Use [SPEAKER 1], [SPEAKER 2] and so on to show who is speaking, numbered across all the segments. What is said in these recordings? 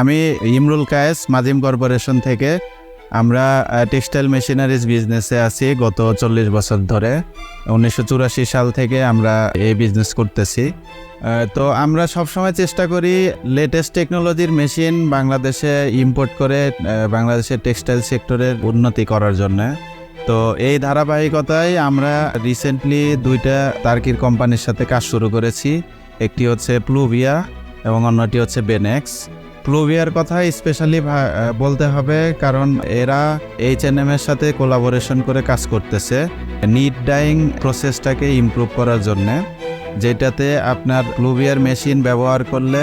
[SPEAKER 1] আমি ইমরুল কায়েস মাজিম কর্পোরেশন থেকে। আমরা টেক্সটাইল মেশিনারিজ বিজনেসে আছি গত চল্লিশ বছর ধরে। উনিশশো চুরাশি সাল থেকে আমরা এই বিজনেস করতেছি। তো আমরা সবসময় চেষ্টা করি লেটেস্ট টেকনোলজির মেশিন বাংলাদেশে ইম্পোর্ট করে বাংলাদেশের টেক্সটাইল সেক্টরের উন্নতি করার জন্য। তো এই ধারাবাহিকতায় আমরা রিসেন্টলি দুইটা তার্কির কোম্পানির সাথে কাজ শুরু করেছি। একটি হচ্ছে প্লুভিয়া এবং অন্যটি হচ্ছে বেনেক্স প্লুভিয়ার কথা স্পেশালি বলতে হবে, কারণ এরা এইচ এন এর সাথে কোলাবোরেশন করে কাজ করতেছে। নিট ডাইং প্রসেসটাকে ইমপ্রুভ করার জন্যে, যেটাতে আপনার প্লুভিয়ার মেশিন ব্যবহার করলে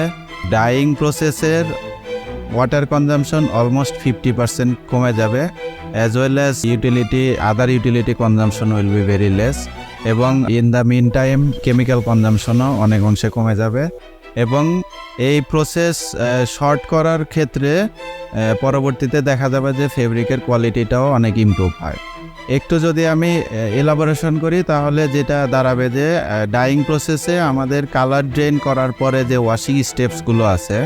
[SPEAKER 1] ডাইং প্রসেসের water consumption almost fifty percent কমে যাবে as well as utility other utility consumption will be very less এবং in the mean time chemical কনজামশনও অনেক অংশে কমে যাবে। এবং এই প্রসেস শর্ট করার ক্ষেত্রে পরবর্তীতে দেখা যাবে যে ফেব্রিকের কোয়ালিটিটাও অনেক ইমপ্রুভ হয়। একটু যদি আমি এলাবোরেশন করি, তাহলে যেটা দাঁড়াবে যে ডাইং প্রসেসে আমাদের কালার ড্রেন করার পরে যে ওয়াশিং স্টেপসগুলো আছে,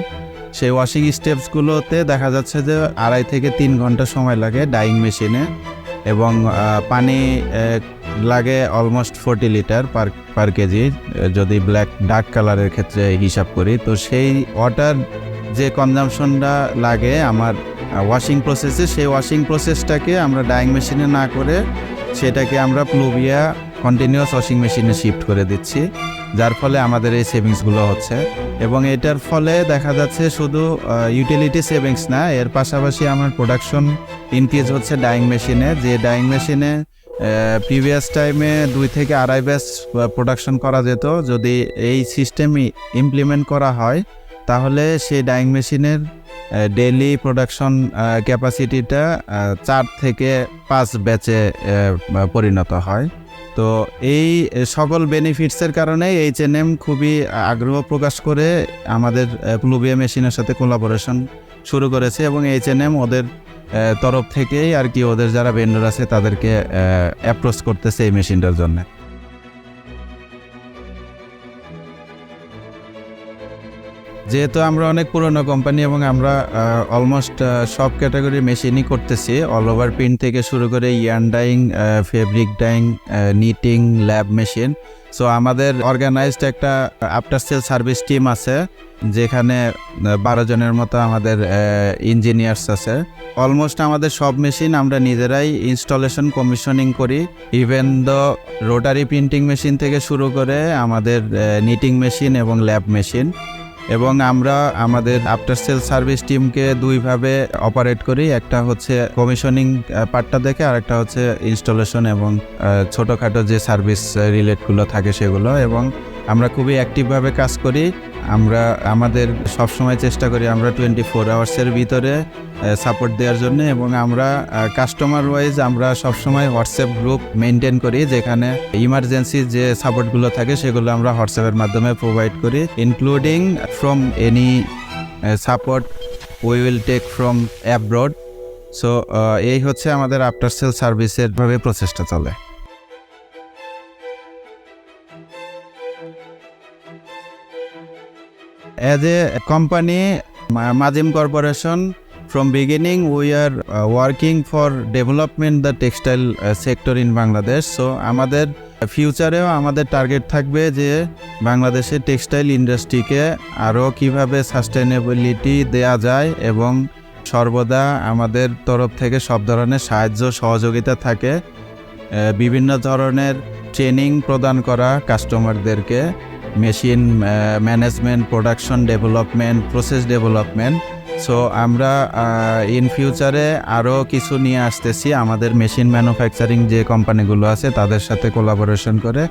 [SPEAKER 1] সেই ওয়াশিং স্টেপসগুলোতে দেখা যাচ্ছে যে আড়াই থেকে তিন ঘণ্টা সময় লাগে ডাইং মেশিনে এবং পানি লাগে almost forty litre per per KG যদি ব্ল্যাক ডার্ক কালারের ক্ষেত্রে হিসাব করি, তো সেই ওয়াটার যে কনজামশনটা লাগে আমার ওয়াশিং প্রসেসে সেই ওয়াশিং প্রসেসটাকে আমরা ডাইং মেশিনে না করে সেটাকে আমরা প্লুভিয়া কন্টিনিউয়াস ওয়াশিং মেশিনে শিফট করে দিচ্ছি, যার ফলে আমাদের এই সেভিংসগুলো হচ্ছে। এবং এটার ফলে দেখা যাচ্ছে শুধু ইউটিলিটি সেভিংস না, এর পাশাপাশি আমার প্রোডাকশন ইনক্রিজ হচ্ছে ডাইং মেশিনে যে ডাইং মেশিনে প্রিভিয়াস টাইমে দুই থেকে আড়াই ব্যাচ প্রোডাকশন করা যেত। যদি এই সিস্টেম ইমপ্লিমেন্ট করা হয়, তাহলে সেই ডাইং মেশিনের ডেইলি প্রোডাকশন ক্যাপাসিটিটা চার থেকে পাঁচ ব্যাচে পরিণত হয়। তো এই সকল বেনিফিটসের কারণে এইচ এন এম খুবই আগ্রহ প্রকাশ করে আমাদের প্লুবিয়া মেশিনের সাথে কোলাবোরেশন শুরু করেছে এবং এইচ এন এম ওদের তরফ থেকেই আর কি ওদের যারা ভেন্ডর আছে তাদেরকে অ্যাপ্রোচ করতেছে এই মেশিনটার জন্য। যেহেতু আমরা অনেক পুরনো কোম্পানি এবং আমরা অলমোস্ট সব ক্যাটাগরির মেশিনই করতেছি অল ওভার প্রিন্ট থেকে শুরু করে yarn dyeing fabric dyeing knitting lab machine so আমাদের অর্গানাইজড একটা আফটার সেল সার্ভিস টিম আছে, যেখানে বারো জনের মতো আমাদের ইঞ্জিনিয়ার্স আছে। অলমোস্ট আমাদের সব মেশিন আমরা নিজেরাই ইনস্টলেশন কমিশনিং করি। Even the rotary printing machine থেকে শুরু করে আমাদের নিটিং মেশিন এবং ল্যাব মেশিন এবং আমরা আমাদের আফটার সেল সার্ভিস টিমকে দুইভাবে অপারেট করি। একটা হচ্ছে কমিশনিং পার্টটা দেখে আর একটা হচ্ছে ইনস্টলেশন এবং ছোটোখাটো যে সার্ভিস রিলেটগুলো থাকে সেগুলো এবং আমরা খুবই অ্যাক্টিভভাবে কাজ করি। আমরা, আমাদের সবসময় চেষ্টা করি আমরা টোয়েন্টি ফোর আওয়ার্সের ভিতরে সাপোর্ট দেওয়ার জন্য এবং আমরা কাস্টমার ওয়াইজ আমরা সবসময় হোয়াটসঅ্যাপ গ্রুপ মেনটেন করি যেখানে ইমার্জেন্সি যে সাপোর্টগুলো থাকে সেগুলো আমরা হোয়াটসঅ্যাপের মাধ্যমে প্রোভাইড করি including from any support we will take from abroad so এই হচ্ছে আমাদের আফটার সেল সার্ভিসের ভাবে প্রচেষ্টা চলে। As a company Mazim Corporation, from beginning we are uh, working for development the textile uh, sector in আমাদের ফিউচারেও আমাদের টার্গেট থাকবে যে বাংলাদেশের টেক্সটাইল ইন্ডাস্ট্রিকে আরও কীভাবে সাস্টেনেবিলিটি দেয়া যায় এবং সর্বদা আমাদের তরফ থেকে সব ধরনের সাহায্য সহযোগিতা থাকে। বিভিন্ন ধরনের ট্রেনিং প্রদান করা কাস্টমারদেরকে machine management, production development, process development. So আমরা ইন ফিউচারে আরও কিছু নিয়ে আসতেছি আমাদের মেশিন ম্যানুফ্যাকচারিং যে কোম্পানিগুলো আছে, তাদের সাথে কোলাবোরেশন করে।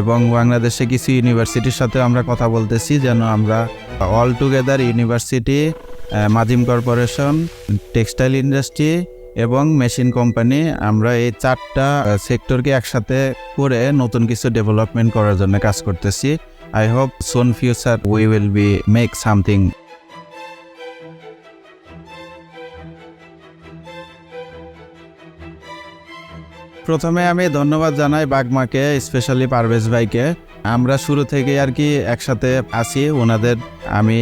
[SPEAKER 1] এবং বাংলাদেশে কিছু ইউনিভার্সিটির সাথে আমরা কথা বলতেছি, যেন আমরা all together university Mazim corporation, textile industry এবং মেশিন কোম্পানি আমরা এই চারটা সেক্টরকে একসাথে করে নতুন কিছু ডেভেলপমেন্ট করার জন্য কাজ করতেছি। I hope soon future we will be make something প্রথমে আমি ধন্যবাদ জানাই বাগমাকে স্পেশালি পারভেজ ভাইকে। আমরা শুরু থেকে আর কি একসাথে আছি, ওনাদের, আমি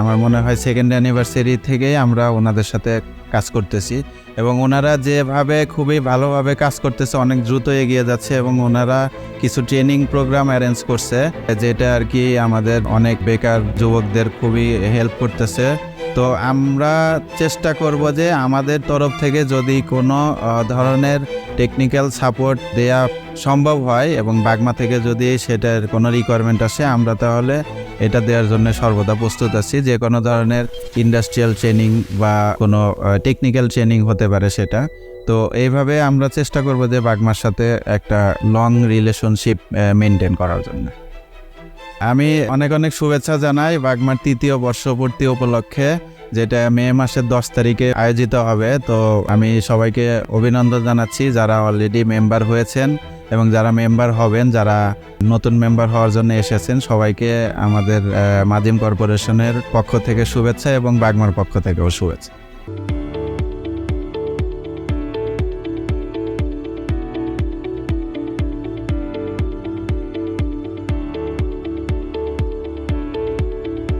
[SPEAKER 1] আমার মনে হয় সেকেন্ড অ্যানিভার্সারি থেকেই আমরা ওনাদের সাথে কাজ করতেছি এবং ওনারা যেভাবে খুবই ভালোভাবে কাজ করতেছে, অনেক দ্রুত এগিয়ে যাচ্ছে এবং ওনারা কিছু ট্রেনিং প্রোগ্রাম অ্যারেঞ্জ করছে, যেটা আর কি আমাদের অনেক বেকার যুবকদের খুবই হেল্প করতেছে। তো আমরা চেষ্টা করব যে আমাদের তরফ থেকে যদি কোনো ধরনের টেকনিক্যাল সাপোর্ট দেয়া সম্ভব হয় এবং বাগমা থেকে যদি সেটার কোনো রিকোয়ারমেন্ট আসে, আমরা তাহলে এটা দেওয়ার জন্য সর্বদা প্রস্তুত আছি। যে কোনো ধরনের ইন্ডাস্ট্রিয়াল ট্রেনিং বা কোনো টেকনিক্যাল ট্রেনিং হতে পারে সেটা। তো এইভাবে আমরা চেষ্টা করব যে বাগমার সাথে একটা লং রিলেশনশিপ মেনটেন করার জন্য। আমি অনেক অনেক শুভেচ্ছা জানাই বাগমার তৃতীয় বর্ষপূর্তি উপলক্ষে। যেটা মে মাসের দশ তারিখে আয়োজিত হবে, তো আমি সবাইকে অভিনন্দন জানাচ্ছি যারা অলরেডি মেম্বার হয়েছেন এবং যারা মেম্বার হবেন, যারা নতুন মেম্বার হওয়ার জন্য এসেছেন, সবাইকে আমাদের মাদিম কর্পোরেশনের পক্ষ থেকে শুভেচ্ছা এবং বাগমার পক্ষ থেকেও শুভেচ্ছা।